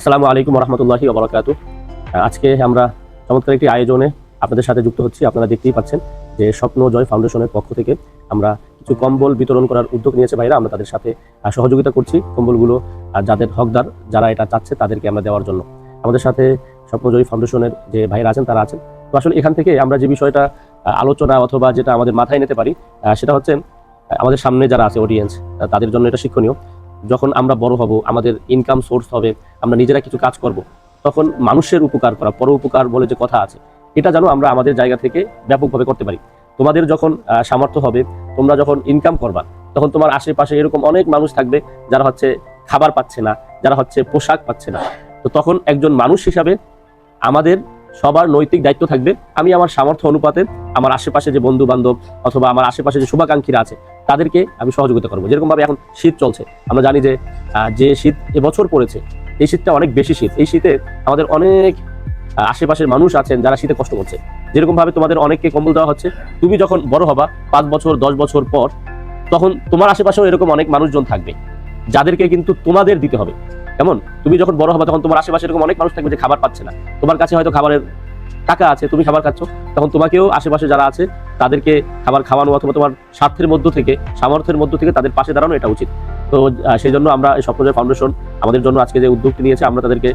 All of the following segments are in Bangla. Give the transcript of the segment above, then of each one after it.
আসসালামু আলাইকুম রহমতুল্লাহি ওবরাকাত আজকে আমরা চমৎকার একটি আয়োজনে আপনাদের সাথে যুক্ত হচ্ছি। আপনারা দেখতেই পাচ্ছেন যে স্বপ্ন জয় ফাউন্ডেশনের পক্ষ থেকে আমরা কিছু কম্বল বিতরণ করার উদ্যোগ নিয়েছে ভাইরা। আমরা তাদের সাথে সহযোগিতা করছি কম্বলগুলো যাদের হকদার যারা এটা চাচ্ছে তাদেরকে আমরা দেওয়ার জন্য। আমাদের সাথে স্বপ্নজয়ী ফাউন্ডেশনের যে ভাইরা আছেন, তারা আছেন। তো আসলে এখান থেকে আমরা যে বিষয়টা আলোচনা অথবা যেটা আমাদের মাথায় নিতে পারি সেটা হচ্ছে আমাদের সামনে যারা আছে অডিয়েন্স তাদের জন্য এটা শিক্ষণীয়। যখন আমরা বড় হব, আমাদের ইনকাম সোর্স হবে, আমরা নিজেরা কিছু কাজ করব, তখন মানুষের উপকার করা পর উপকার বলে যে কথা আছে, এটা যেন আমরা আমাদের জায়গা থেকে ব্যাপকভাবে করতে পারি। তোমাদের যখন সামর্থ্য হবে, তোমরা যখন ইনকাম করবা, তখন তোমার আশেপাশে এরকম অনেক মানুষ থাকবে যারা হচ্ছে খাবার পাচ্ছে না, যারা হচ্ছে পোশাক পাচ্ছে না। তো তখন একজন মানুষ হিসাবে আমাদের সবার নৈতিক দায়িত্ব থাকবে, আমি আমার সামর্থ্য অনুপাতে আমার আশেপাশে যে বন্ধু বান্ধব অথবা আমার আশেপাশে যে শুভাকাঙ্ক্ষীরা আছে, তাদেরকে আমি সহযোগিতা করব। যেরকম ভাবে এখন শীত চলছে, আমরা জানি যে যে শীত এবছর পড়েছে, এই শীতটা অনেক বেশি শীত। এই শীতে আমাদের অনেক আশেপাশের মানুষ আছেন যারা শীতে কষ্ট করছে। যেরকম ভাবে তোমাদের অনেককে কম্বল দেওয়া হচ্ছে, তুমি যখন বড় হবা, পাঁচ বছর, দশ বছর পর, তখন তোমার আশেপাশেও এরকম অনেক মানুষজন থাকবে, যাদেরকে কিন্তু তোমাদের দিতে হবে। কেমন? তুমি যখন বড় হবে, তখন তোমার আশেপাশে এরকম অনেক মানুষ থাকবে যে খাবার পাচ্ছে না। তোমার কাছে হয়তো খাবারের টাকা আছে, তুমি খাবার খাচ্ছ। তখন তোমাকেও আশেপাশে যারা আছে, তাদেরকে খাবার খাওয়ানো অথবা তোমার স্বার্থের মধ্য থেকে, সামর্থ্যের মধ্য থেকে তাদের পাশে দাঁড়ানো এটা উচিত। তো সেই জন্য আমরা এই স্বপ্নজয় ফাউন্ডেশন আমাদের জন্য আজকে যে উদ্যোগটি নিয়েছে, আমরা তাদেরকে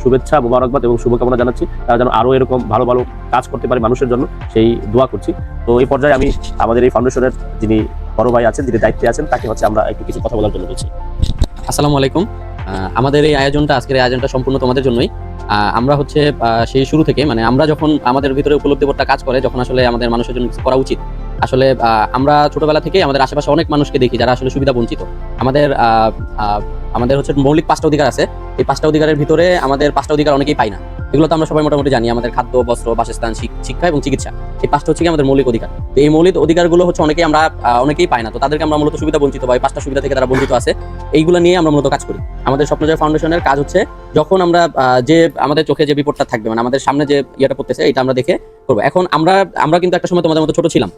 শুভেচ্ছা, মোবারকবাদ এবং শুভকামনা জানাচ্ছি। তারা যেন আরও এরকম ভালো ভালো কাজ করতে পারে মানুষের জন্য, সেই দোয়া করছি। তো, এই পর্যায়ে আমি আমাদের এই ফাউন্ডেশনের যিনি বড় ভাই আছেন, যিনি দায়িত্বে আছেন, তাকে হচ্ছে আমরা একটু কিছু কথা বলার জন্য বলছি। আসসালামু আলাইকুম। আমাদের এই আয়োজনটা, আজকের এই আয়োজনটা সম্পূর্ণ তোমাদের জন্যই। আমরা হচ্ছে সেই শুরু থেকে মানে আমরা যখন আমাদের ভিতরে উপলব্ধি উপলব্ধিবোধটা কাজ করে, যখন আসলে আমাদের মানুষের জন্য করা উচিত, আসলে আমরা ছোটবেলা থেকে আমাদের আশেপাশে অনেক মানুষকে দেখি যারা আসলে সুবিধা বঞ্চিত। আমাদের আমাদের হচ্ছে মৌলিক পাঁচটা অধিকার আছে। এই পাঁচটা অধিকারের ভিতরে আমাদের পাঁচটা অধিকার অনেকেই পাই না। এগুলো তো আমরা সবাই মোটামুটি জানি, আমাদের খাদ্য, বস্ত্র, বাসস্থান শিক্ষা এবং চিকিৎসা। এই পাঁচটা হচ্ছে আমাদের মৌলিক অধিকার। তো এই মৌলিক অধিকারগুলো হচ্ছে অনেকেই আমরা অনেকেই পাই না। তো তাদেরকে আমরা মূলত সুবিধা বঞ্চিত বা এই পাঁচটা সুবিধা থেকে তারা বঞ্চিত আছে। এইগুলো নিয়ে আমরা মূলত কাজ করি। আমাদের স্বপ্নজয় ফাউন্ডেশনের কাজ হচ্ছে যখন আমরা যে আমাদের চোখে যে বিপদটা থাকবে মানে আমাদের সামনে যে ইয়েটা পড়তেছে, এটা আমরা দেখে করব। এখন আমরা আমরা কিন্তু একটা সময় তোমাদের মতো ছোট ছিলাম।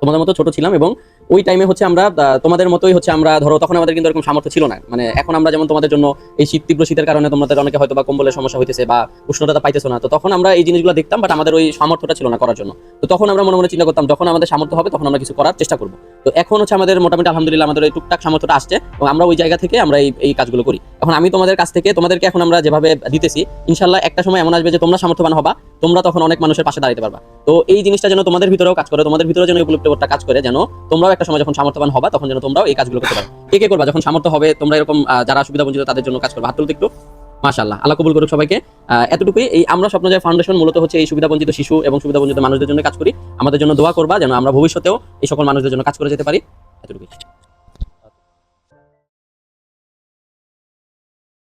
তোমাদের মতো ছোট ছিলাম এবং ওই টাইমে হচ্ছে আমরা তোমাদের মতোই হচ্ছে আমরা, ধরো তখন আমাদের কিন্তু এরকম সামর্থ্য ছিল না। মানে এখন আমরা যেমন তোমাদের জন্য এই শীত, তীব্র শীতের কারণে তোমাদের অনেকে হয়তো বা কম্বলের সমস্যা হইতেছে বা উষ্ণতা পাইতেছো না, তো তখন আমরা এই জিনিসগুলো দেখতাম বাট আমাদের ওই সামর্থ্যটা ছিল না করার জন্য। তো তখন আমরা মনে মনে চিন্তা করতাম, যখন আমাদের সামর্থ্য হবে, তখন আমরা কিছু করার চেষ্টা করব। তো এখন হচ্ছে আমাদের মোটামুটি আলহামদুলিল্লাহ আমাদের এই টুকটাক সামর্থ্যটা আসছে, এবং আমরা ওই জায়গা থেকে আমরা এই এই কাজগুলো করি। এখন আমি তোমাদের কাছ থেকে, তোমাদেরকে এখন আমরা যেভাবে দিতেছি ইনশাল্লাহ একটা সময় এমন আসবে যে তোমরা সামর্থ্যবান হবা, তোমরা তখন অনেক মানুষের পাশে দাঁড়াতে পারবা। তো এই জিনিসটা যেন তোমাদের ভিতরেও কাজ করে, তোমাদের ভিতরে যেন উপলব্ধটা কাজ করে, যেন তোমরাও একটা সময় যখন সামর্থ্যবান হবা, তখন যেন তোমরাও এই কাজগুলো করতে পারো। কে কে করবা? যখন সামর্থ্য হবে, তোমরা এরকম যারা সুবিধা বঞ্চিত তাদের জন্য কাজ করবা। হাত তুলতে একটু। মাশাল্লাহ আল্লাহ কবুল করুক সবাইকে। এতটুকুই এই আমরা স্বপ্নজয় ফাউন্ডেশন মূলত হচ্ছে এই সুবিধা বঞ্চিত শিশু এবং সুবিধা বঞ্চিত মানুষদের জন্য কাজ করি। আমাদের জন্য দোয়া করবা যেন আমরা ভবিষ্যতেও এই সকল মানুষদের জন্য কাজ করে যেতে পারি। এতটুকুই।